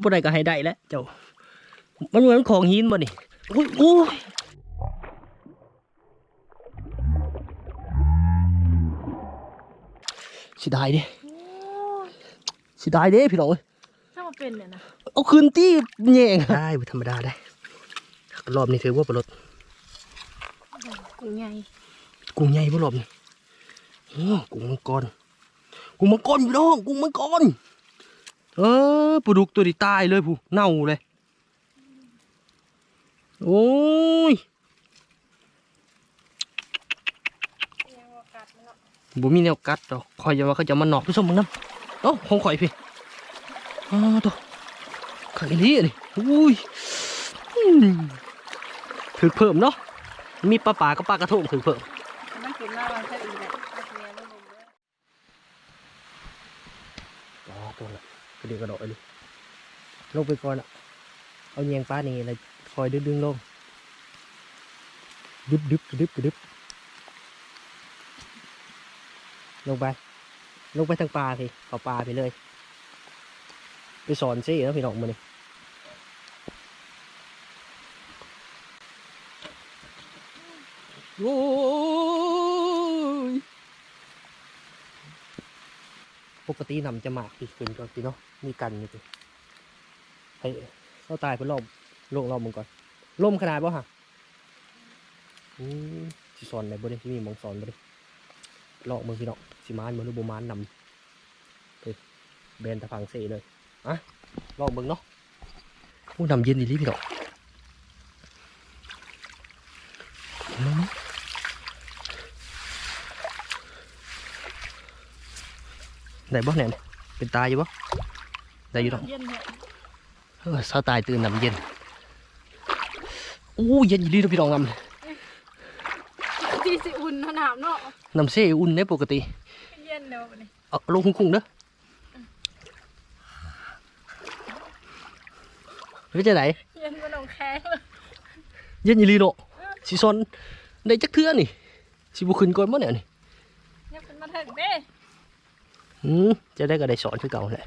บ่ได้ก็ให้ได้แล้วเจ้า มันเหมือนของหินบ่นี่อุ้ยอุ้ยสิได้เด้สิได้เด้พี่น้องเอ้ยถ้ามาเป็นเนี่ยนะเอาคืนตี้แย่งได้บ่ธรรมดาได้ รอบนี้ถือว่าปลดกุ้งใหญ่กุ้งใหญ่บ่รอบนี้โอ้กุ้งมังกรกุ้งมังกรพี่น้องกุ้งมังกร เออปลาดุกตัวนี้ตายเลยผู้เน่าเลย โอ้ยยังว่ากัดมันเนาะบ่มีแนวกัดดอกคอยจะว่าเขาจะมาหนอกพี่ส้มมึงน้ำเอ้ของข่อยพี่อ้าตัวขังอีหลีอันนี่อุ้ยถือเพิ่มเนาะมีปลาป่ากับปลากระทงถือเพิ่มมันกินมาแค่อีกแหละเอาเมียมันลงด้วย อ๋อตัวละกระเดี๋ยวกระโดดเลยลงไปก่อนอะเอาแยงปลานี่อะไรคอยดึงดึงลงดึบดึบดึบดึบลงไป ลงไปทางปลาสิเอาปลาไปเลย ไปสอนซิแล้วพี่น้องมานี่โอ้ย ป กตินำจะหมากปีขึ้นก่อนพี่เนาะมีกันนี่พี่ให้เขาตายไปรอบโลกรอบมึงก่อนล่มขนาดป่ะฮะอืมสิสอนไหนบ่ได้ที่มีมองสอนบ่ได้ลอกมึงพี่เนาะสิมานบ่หรือบ่มานนำไปแบนตะพังเสเลยอะลอกมึงเนาะผู้นำเย็นดีรีพี่เนาะเอามา ได้บ่เนี่ยเป็นตายอยู่บ่ได้อยู่ดอกเย็นเนี่ยเออสาวตายตื่นน้ำเย็นโอ้เย็นอยู่ดีเนาะพี่น้องน้ำที่สิอุ่นหนาวเนาะน้ำเซ่อุ่นได้ปกติเย็นเนาะวันนี้เอาลงคุ้งๆเด้อเฮ้ยจะไหนเย็นกว่าน้องแข็งเลยเย็นอยู่ดีเนาะสิซอนได้จักเทื่อนี่สิบุขึ้นก่อนบ่เนี่ยนี่เนี่ยเป็นมาถึงเด้อืม จะได้ก็ได้สอนคือเก่าแหละ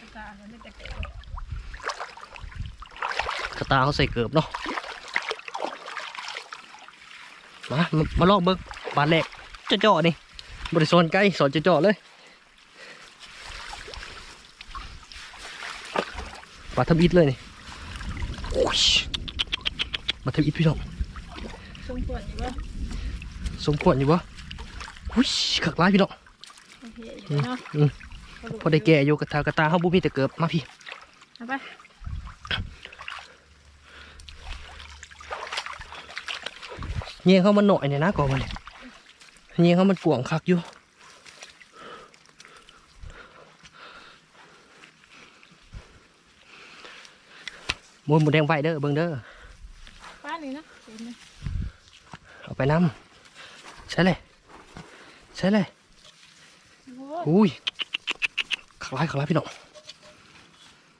กระจายมันไม่แต่เก๋กระตาเขาใส่เกือบเนาะมามาลอกเบิ่งบานแรกเจาะๆนี่บริสอนไกล้สอนเจาะๆเลยปลาทำอิดเลยนี่ โอ้ยปลาทำอิดพี่น้องสมควรอยู่ว่าสมควรอยู่วะหุ้ยขักร้ายพี่น้องโอเคอยู่เนาะอืมพอได้แก่อยู่กระตากระตาเขาบุมีแต่เกิบมาพี่เอาไปเงี้ยเขามันหน่อยเนี่ยนะก่อนมันเงี้ยเขามันกวางคักอยู่มวนหมูแดงไฟเด้อเบิ่งเด้อป้านี่นะ เห็นไหมเอาไปน้ำใช่เลยใช่เลยโอ้ยอุ้ยขักร้ายขักร้ายพี่น้อง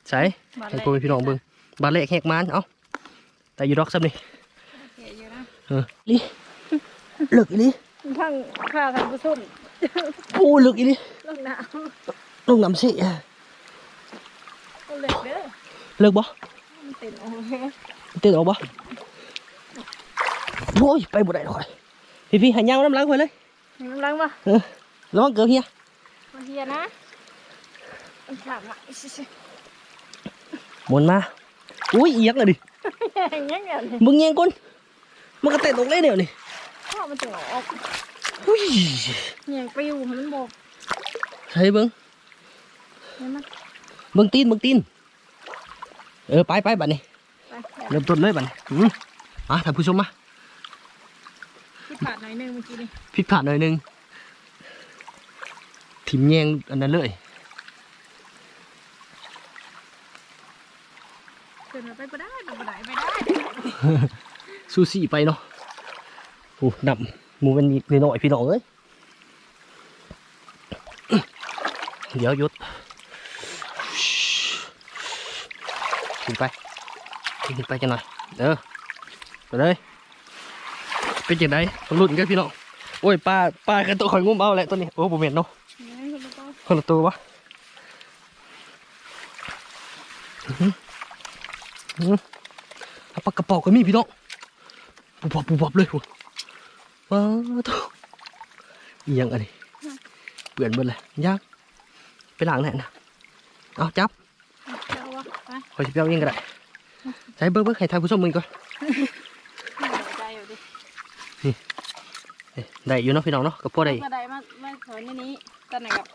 ใส่บาดให้แรกพ่อแม่พี่น้องเบิ่งบาดเละแหกมันเอ้าแต่อยู่ดอกซ้ำนี่โอเคอยู่นะเออลิเลิกอีลิทั้งข้าทั้งผู้ชมโอ้เลิกอีลิลงหนาวลงน้ำสิเอาเหล็กเด้อเลิกบ่มันเต็มโอ้ยเต้นออกบ่ โอ้ยไปบ่ได้หรอกข้อยพี่พี่ๆใหายยางน้ำล้างข่อยเลยมีกำลังปะระวังเกิดเฮียมาเฮียนะมันถามว่าอิชิชิหมุนมาอุ้ยเอียกเลยดิอย่างเงี้ยอย่างนี้มึงแยงก้นมันก็เต้นออกเลยเดี๋ยวนี้พ่อมันจะออกอุ้ยอย่างปิวมันบอกเฮ้ยเบิ่งเห็นไหมเบิ่งตีนเบิ่งตีนเออไปไปบัดนี้ไปเริ่มต้นเลยบัดนี้อืมอะท่านผู้ชมมา ที่ผ่านหน่อยหนึงเมื่อกี้นี่ผิดพลาดหน่อยหนึงทิมแยงอันนั้นเลยเกินไปไม่ได้ไม่ได้ไม่ได้ซูซี่ไปเนาะโอ้ดำหมูมันมีน้อยๆพี่น้องเอ้ยเดี๋ยวหยุดขึ้นไปขึ้นไปจังหน่อยเด้อไปเลย เป็นจังไดต้องลุ้นกันพี่น้องโอ้ยป้าป้ากันตัวข่อยงุ้มเอาแหละตัวนี้โอ้ผมเห็นเนาะนี่คุณต้องคนละตัววะอื้อหืออื้อหือเอาปากกระเป๋าก็มีพี่น้องปุบปับปุบปับเลยคุณว้าวตัวอีหยังอันนี้เปื่อนเบิดเลยยากไปล้างแน่นะเอาจับเจ้าวะไปคอยสิเปียวเองก็ได้ใช้เบิ้งเบิ้งให้ทายผู้ชมมึงก่อนใจอยู่ดิ เอ้ยได้อยู่เนาะพี่น้องเนาะกับพ่อได้กระไดมามาสอนในนี้ตอนไหนกับ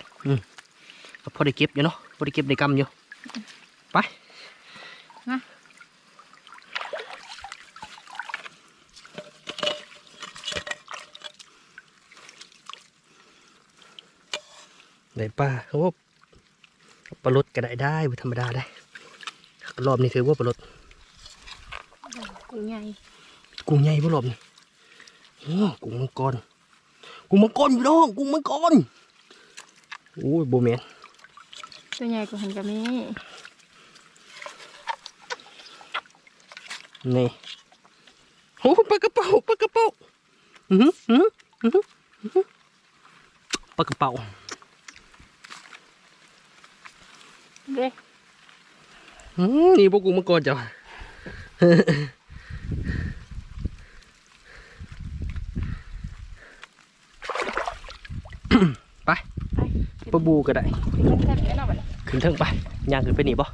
กับพ่อได้เก็บอยู่เนาะพ่อได้เก็บได้กำอยู่ไปได้ป้าเขาว่าปลาลดก็ได้ได้บ่ธรรมดาได้รอบนี้ถือว่าปลาลดกุ้งใหญ่กุ้งใหญ่บ่รอบนี้โอ้ กุ้งมังกรกุ้งมังกรพี่น้องกุ้งมังกรโอ้ยโบแมนตัวใหญ่กว่าหันกับนี้นี่โอ้ปลากระเป๋าปลากระเป๋าอือหืออือหืออื้อหืออื้อหือปลากระเป๋าเด็กอืมนี่พวกกูมาก่อนจ้ะ ไป ไป ปลาบูก็ได้แซ่บแน่นอนขึ้นเทิงไปย่างขึ้นไปหนีบ่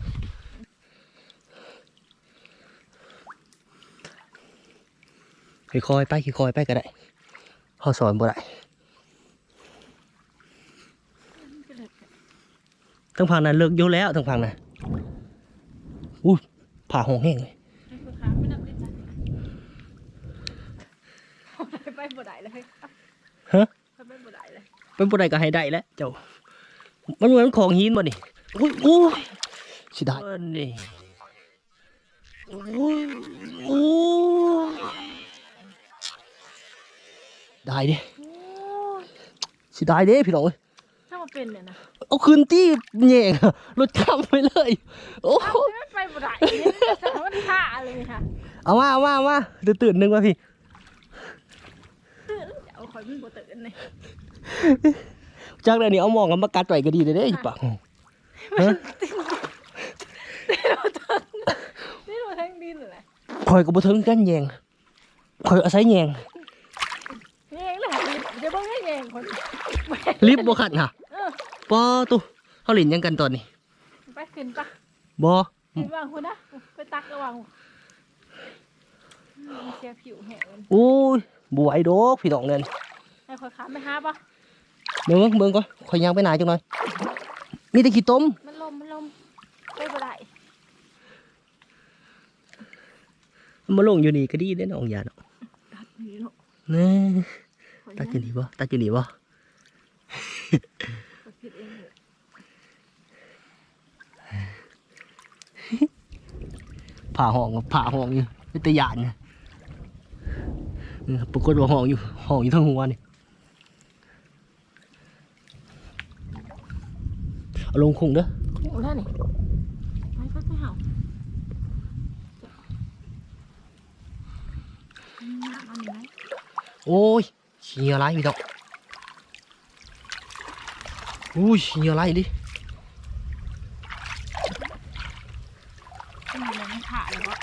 ค่อยๆไปค่อยๆไปก็ได้เขาสอนบ่ได้ทั้งพังนั้นเลิกโยแล้วทั้งพังนะอุ้ยผ่าหงแห้งเลยไม่นับเลยจ้ะไปบ่ได้เลยฮะไปบ่ได้เลยเป็นบ่ได้ก็ให้ได้แล้วเจ้า มันเหมือนของหินบ่นี่อุ้ยอุ้ยสิได้เอิ้นนี่อุ้ยอุ้ยได้ดิสิได้เด้พี่น้องเอ้ยถ้ามาเป็นเนี่ยนะเอาคืนที่แย่งรถข้ามไปเลย โอ้เอาไม่ไปบ่ได้สถานท่าเลยค่ะเอามาเอามาเอามาตื่นตื่นๆหนึงมาพี่ตื่นเอาคอยมึงบ่ตื่นเลย จากนั้นนี่เอาหมองกับมากัดไว้ก็ดีเลยเด้อีปะฮะนี่เราทั้งดินเลยคอยก็บ่ถึงกันแยงคอยอาศัยแยงแยงเลยเดี๋ยวบ่ให้แยงคนลิฟต์บ่ขัดค่ะเออปอตุเขาหลินยังกันตอนนี้ไปขึ้นปะบ่ขึ้นวางคนนะไปตักระวังเสียผิวแห้งโอ้ยบไหวดอกพี่น้องเงินให้คอยขาไปหาปะ เบิ่งเบิ่งก่อนคอยย่างไปไหนจังหน่อยมีแต่ขี้ต้มมันลมมันลมไปบ่ได้มันมาลงอยู่นี่ก็ดีเด้น้องยาเนาะตัดนี่เนาะแน่คอยตัดอยู่นี่บ่ตัดอยู่นี่บ่ผิดเองเลยผ่าห้องกับผ่าห้องอยู่เป็นตะยานนะนี่ครับปรากฏว่าห้องอยู่ห้องอยู่ทั้งหัวนี่ เอาลงคงเด้อโอ้แล้วนี่ไปไปไปเห่าอืมอันนี้ไหมโอ้ยเชียอะไรพี่น้องอุ้ยเชียอะไรดิอันนี้มันขาดเลยวะ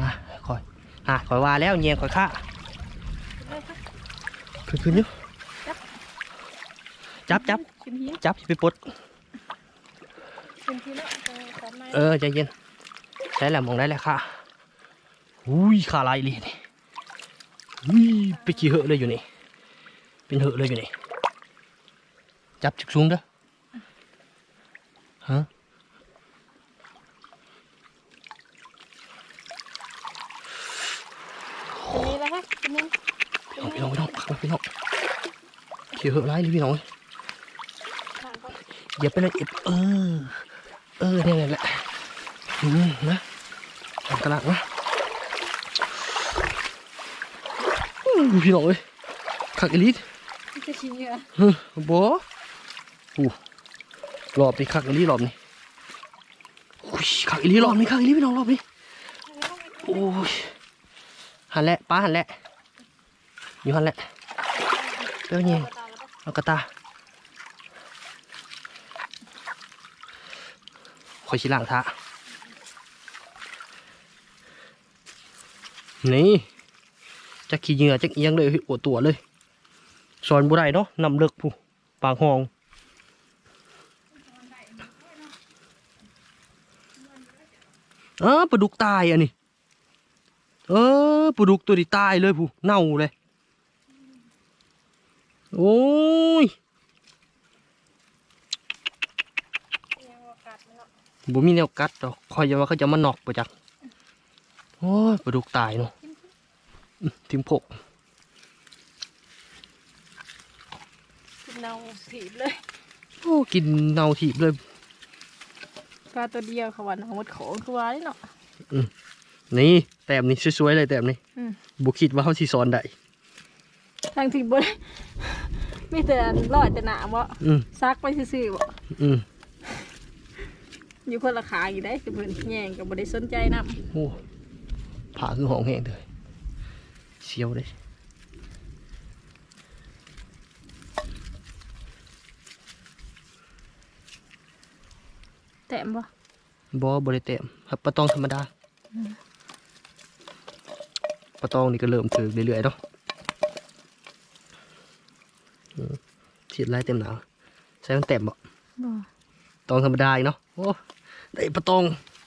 มาคอยอะคอยว่าแล้วเงียงคอยฆ่าเลยค่ะขึ้นขึ้นอยู่ จับจับชิมฮีจับอย่าไปปลดชิมฮีแล้วเออขอไม้เออใจเย็นใช้แหละมองได้แล้วค่ะอุ้ยขาลายเลยนี่อุ้ยไปกี่เหอะเลยอยู่นี่เป็นเหอะเลยอยู่นี่จับจุกสูงเด้อฮะอันนี้แล้วค่ะอันนี้พี่น้องพี่น้องพี่น้องขับไปพี่น้องกี่เหอะไรเลยพี่น้องขาดก็ อย่าไปเลยเอ็ดเออ เออเนี่ยแหละอืมนะอันตรายนะอู้พี่น้องเอ้ยขักอีลิทจะชิมเหรอเฮ้ยบออู้รอบนี้ขักอีลิรอบนี้อุ้ยขักอีลิรอบนี้ขักอีลิพี่น้องรอบนี้โอ้ยหันแหละป้าหันแหละอยู่หันแหละเปรี้ยวยิงเอากระตา คอยชิล่างท่านี่จะขี้เหงื่อจะเอียงเลยโอดตัวเลยสอนบุไรเนาะนำเลิกผู้ปางหองเออปลาดุกตายอันนี้เออปลาดุกตัวนี้ตายเลยผู้เน่าเลย โอ้ย บ่มีแนวกัดดอกคอยจะว่าเขาจะมาหนอกประจักโอ้ยปลาดุกตายเนาะอื้อทิ้งพกกินเนาถีบเลยโอ้กินเน่าถีบเลยปลาตัวเดียวเขาว่าหนังมดโขงคือว่านี่เนาะนี่แต้มนี่สวยๆเลยแต้มนี่อืมบุคิดว่าเขาสิสอนได้ทางที่บนไม่แต่ลอยแต่หนามวะอืมซักไปซื่อๆวะ อืมอยู่คนละขาอยู่ได้สิเพิ่นแย่งกับบได้สนใจนำโอ้ผ่าคือหองแห้งเลยเสียวเลยแต้มบ่บอบริเต็มครับปลาตองธรรมดาปลาตองนี่ก็เริ่มถือเรื่อยๆเนาะอืมฉีดไล่เต็มหนาวใส่มันเต็มบ่บ่ ตองธรรมดาอีกเนาะโอ้ได้ปลาตอง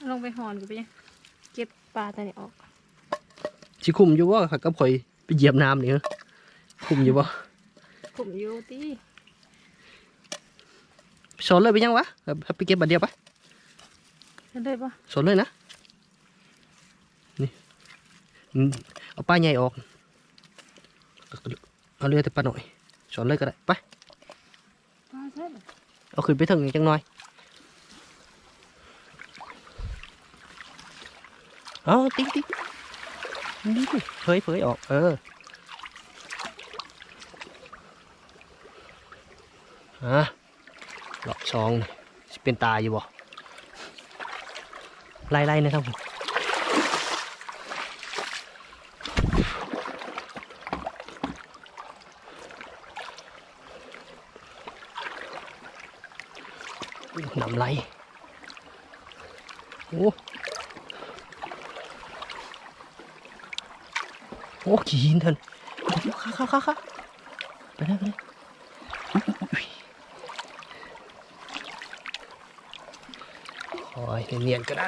ลงไปหอนกูไปยังเก็บปลาตัวนี้ออกชิคุมอยู่ว่าค่ะก็ข่อยไปเหยียบน้ำนี่เหรอคุมอยู่บ่ผมอยู่ตีสอนเลยไปยังวะเอาไปเก็บบัดเดียวปะเห็นได้ปะสอนเลยนะนี่อืมเอาป้าใหญ่ออกเอาเรือแต่ป้าหน่อยสอนเลยก็ได้ไปปลาใช่เหรอเอาขึ้นไปถึงจังหน่อย เอาติ๊งติ๊งนี่เผยเผยออก เออฮะหลอกซองนี่สิเป็นตาอยู่บ่ไล่ไล่นะครับผมน้ำไหลโอ้ โอ้ขี่หินเถอะข้าข้าข้าข้าไปเลยไปเลยอุ๊ยคอยเนียนๆก็ได้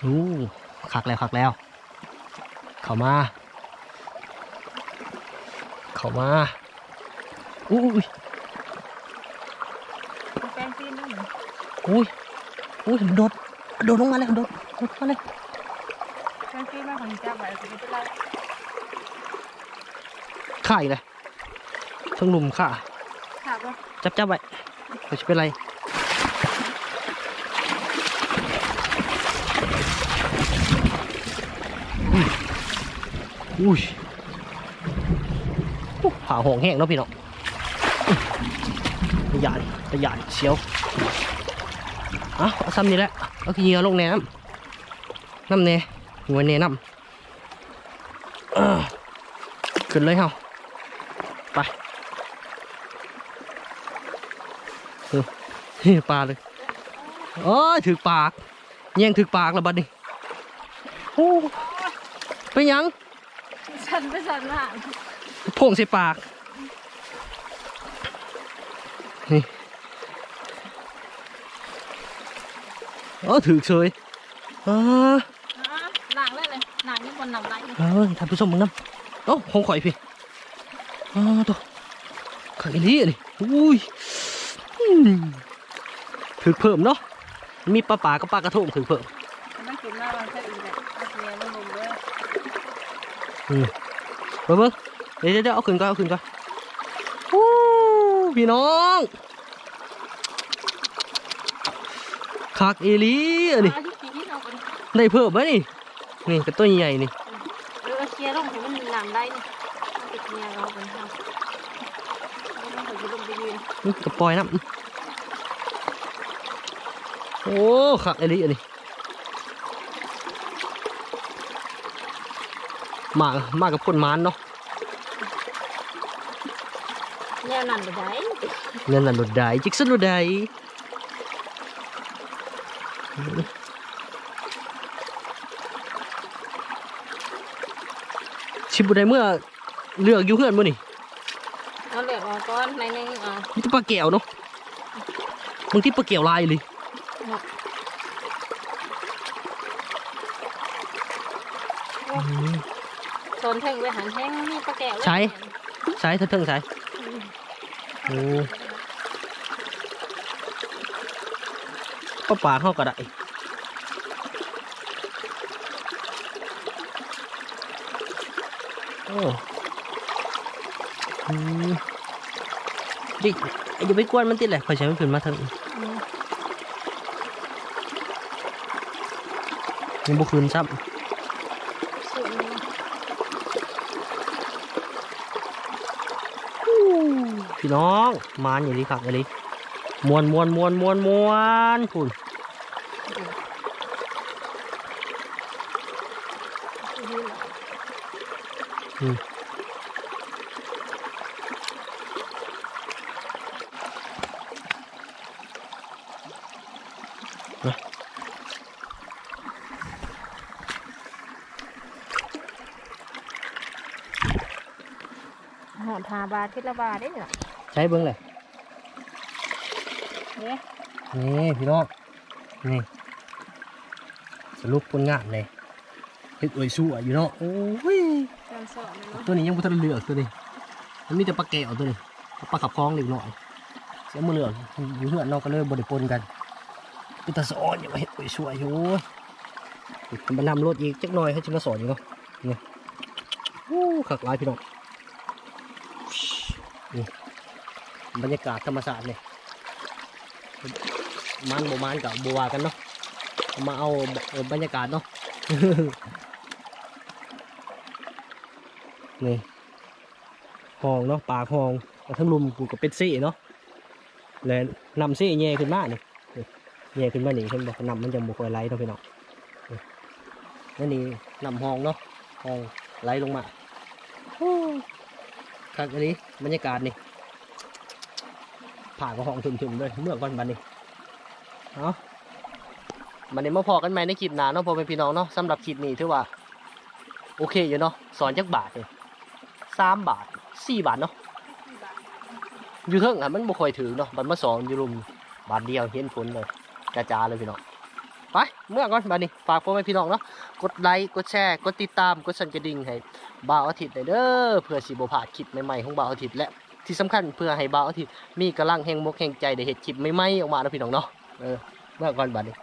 โอ้คักแล้วคักแล้ว เข้ามา เข้ามาอุ้ยแป้งตีนด้วยเหรออุ้ยอุ้ยมันโดดโดดลงมาเลยโดดโดดมาเลยแป้งตีนมาของจับไว้จะไม่เป็นไรข่าอีกเลยเพิ่งลุมข่าขาดปะจับจับไว้ไม่ใช่เป็นไรอุ้ยอุ้ยอู้ ผ่าหงแห้งเนาะพี่น้องตะหยานตะหยานเสียวอะเอาซ้ำนี่แหละเอาขี้เหงื่อลงแหนมน้ำเน่หัวเน่น้ำขึ้นเลยเฮาไปเฮ้ยปลาเลยโอ้ยถือปากแย่งถือปากแล้วบัดนี้โอ้ไปยังสั่นไปสั่นมา โผงใส่ปาก นี่โอ้ถือเฉยอ่าหนังเลยเลยหนังนี่บนหนังไรเอ้ยท่านผู้ชมมึงน้ำโอ้ของข่อยพี่อ้าวตัวข่อยอีหลีอันนี้อุ้ยอืมถือเพิ่มเนาะมีปลาป่ากับปลากระทงถือเพิ่มมันกินมาวันแค่อีกแหละเอาเมียมันลงเลยเบิ่งเบิ่งเดี๋ยวเดี๋ยวเดี๋ยวเอาขึ้นก่อนเอาขึ้นก่อนโอ้พี่น้องคักเอหลีอันนี้ปลาที่กินที่เราเป็นได้เพิ่มไหมนี่นี่กระตัวใหญ่ๆนี่เออเคลียร์ลงให้มันหนังได้นี่มันติดย่างเอาเป็นทางไม่ต้องไปยืนไปยืนนี่กระปล่อยน้ำโอ้ขักไอ้นี่อันนี้มามากับคนมานเนาะ แนวนั้นไปได้นั่นน่ะรถได้จิกสันรถได้ชิบุได้เมื่อเลือกอยู่เพื่อนมื้อนี่เอาเหลือ กออกก้อนในนึงเอามีแต่ปลาแก้วเนาะบางที่ปลาแก้วลายเลยโซนเทิงไปหันแห้งนี่ปลาแก้วใช้ใช้เถิงๆใช้โอ้ปลาปลาเข้าก็ได้โอ้อืมดิไอ้เดี๋ยวไปกวนมันติดแหละคอยใช้มันขึ้นมาเถอะยังบุคืนซ้ำ พี่น้องมานอย่างนี้ครับอย่างนี้มวนมวนมวนมวนมวนคุณนหอดทาบาทิละบาได้เหรอ ใช้เบิ้งเลยเนี่ยนี่พี่น้องนี่สรุปผลงานเลยเฮ็ดอวยสู้อยู่เนาะโอ้ยการสอนเลยเนาะตัวนี้ยังบ่ทันเหลือกตัวนี้มันมีแต่ปลาแก้วตัวนี้ปลาขับคล้องเล็กน้อยเสียมือเหลือกอยู่เพื่อนเนาะก็เลยบ่ได้ปนกันเป็นตาสอนอย่ามาเฮ็ดอวยสู้อยู่มันนำรถอีกจักหน่อยให้จะมาสอนอยู่เนาะนี่โอ้ขักหลายพี่น้องนี่ บรรยากาศธรรมชาติเนี่ยมันโบมันกับบัวกันเนาะมาเอาบรรยากาศเนาะนี่ห้องเนาะปากห้องทั้งลุมกูกับเป็ดซี่เนาะแล้วนำซี่แย่ขึ้นมาเนี่นี่แย่ขึ้นมาหนี่เห็นบอกนำมันจะบุคอยไหลเนาะพี่น้องนั่นนี่นำห้องเนาะห้องไหลลงมาครับอันนี้บรรยากาศนี่ ผ่าก็ห้องถึมๆเลยเมื่อก่อนบันนี้เนาะมันเดี๋ยวมาพอกันใหมในคลิปหนาเนาะพอเป็นพี่น้องเนาะสำหรับคลิปนี้ถือว่า โอเคอยู่เนาะสอนจักบาทเลยสามบาทสี่บาทเนาะอยู่เทิงอะมันบ่ค่อยถือเนาะบันมาสอนอยู่รุมบาทเดียวเห็นผลเลยกระจาเลยพี่น้องไปเมื่อก่อนบัดนี้ฝากพ่อแม่พี่น้องเนาะกดไลค์กดแชร์กดติดตามกดสั่นกระดิ่งให้บ่าวอาทิตย์เลยเด้อเพื่อสิบ่พลาคลิปใหม่ๆของบ่าวอาทิตย์และ ที่สำคัญเพื่อให้บ่าวอาที่มีกำลังแห่งมกแห่งใจได้เห็ดคลิปใหม่ๆออกมาเนาะพี่น้องเนาะเออเมื่อก่อนบัดนี้